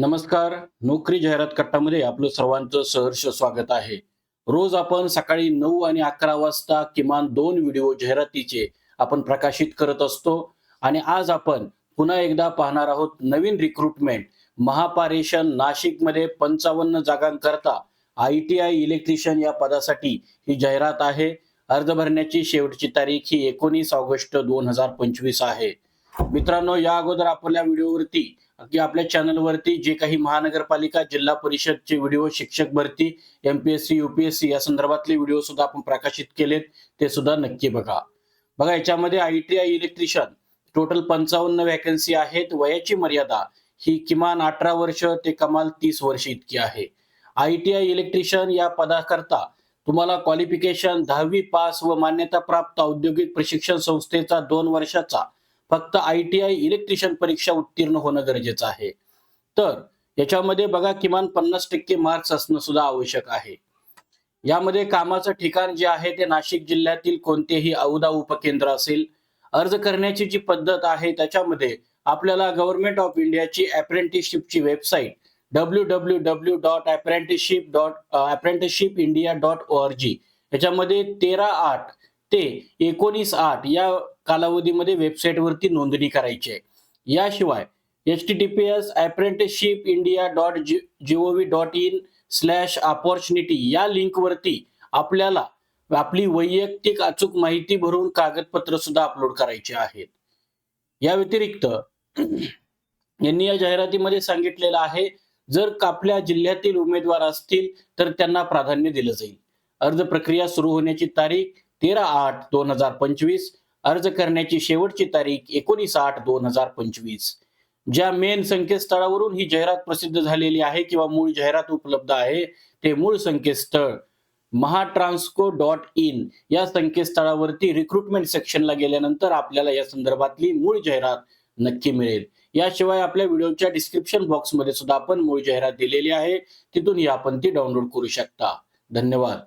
नमस्कार. नोकरी जाहिरात कट्टामध्ये आपलं सर्वांचं सहर्ष स्वागत आहे. रोज आपण सकाळी नऊ आणि अकरा वाजता किमान दोन व्हिडिओ जाहिरातीचे आपण प्रकाशित करत असतो आणि आज आपण पुन्हा एकदा पाहणार आहोत नवीन रिक्रुटमेंट महापारेषण नाशिकमध्ये पंचावन्न जागांकरता आय टी आय इलेक्ट्रिशियन या पदासाठी ही जाहिरात आहे. अर्ज भरण्याची शेवटची तारीख ही एकोणीस ऑगस्ट दोन हजार पंचवीस आहे. मित्रांनो या अगोदर आपल्या व्हिडिओवरती की आपल्या चॅनलवरती जे काही महानगरपालिका जिल्हा परिषदचे व्हिडिओ शिक्षक भरती एमपीएससी युपीएससी या संदर्भातले व्हिडिओ सुद्धा आपण प्रकाशित केलेत ते सुद्धा नक्की बघा. बघा याच्यामध्ये I T I electrician total पंचावन्न व्हॅकन्सी आहेत. वयाची मर्यादा ही किमान अठरा वर्ष ते कमाल तीस वर्ष इतकी आहे. आय टी आय इलेक्ट्रिशियन या पदाकरता तुम्हाला क्वालिफिकेशन दहावी पास व मान्यता प्राप्त औद्योगिक प्रशिक्षण संस्थेचा दोन वर्षाचा फक्त आय टी आय इलेक्ट्रिशियन परीक्षा उत्तीर्ण होणं गरजेचं आहे. तर याच्यामध्ये बघा किमान पन्नास टक्के मार्क्स असणं सुद्धा आवश्यक आहे. यामध्ये कामाचं ठिकाण जे आहे ते नाशिक जिल्ह्यातील कोणतेही औदा उपकेंद्र असेल अर्ज करण्याची जी पद्धत आहे त्याच्यामध्ये आपल्याला गव्हर्नमेंट ऑफ इंडियाची अप्रेंटिसशिपची website W W W dot apprenticeship dot apprenticeship India dot O R G याच्यामध्ये तेरा आठ ते एकोणीस आठ या कालावधीमध्ये वेबसाईटवरती नोंदणी करायची आहे. याशिवाय H T T P S apprenticeship India dot G G O V dot in slash opportunity या लिंकवरती आपल्याला आपली वैयक्तिक अचूक माहिती भरून कागदपत्र सुद्धा अपलोड करायचे आहेत. या व्यतिरिक्त यांनी या जाहिरातीमध्ये सांगितलेलं आहे जर आपल्या जिल्ह्यातील उमेदवार असतील तर त्यांना प्राधान्य दिलं जाईल. अर्ज प्रक्रिया सुरू होण्याची तारीख तेरा आठ दोन हजार पंचवीस अर्ज करण्याची शेवटची तारीख एकोणीस आठ दोन हजार पंचवीस. ज्या मेन संकेतस्थळावरून ही जाहिरात प्रसिद्ध झालेली आहे किंवा मूळ जाहिरात उपलब्ध आहे ते मूळ संकेतस्थळ महाट्रान्सको डॉट इन या संकेतस्थळावरती रिक्रुटमेंट सेक्शनला गेल्यानंतर आपल्याला या संदर्भातली मूळ जाहिरात नक्की मिळेल. याशिवाय आपल्या व्हिडिओच्या डिस्क्रिप्शन बॉक्समध्ये सुद्धा आपण मूळ जाहिरात दिलेली आहे. तिथूनही आपण ती डाउनलोड करू शकता. धन्यवाद.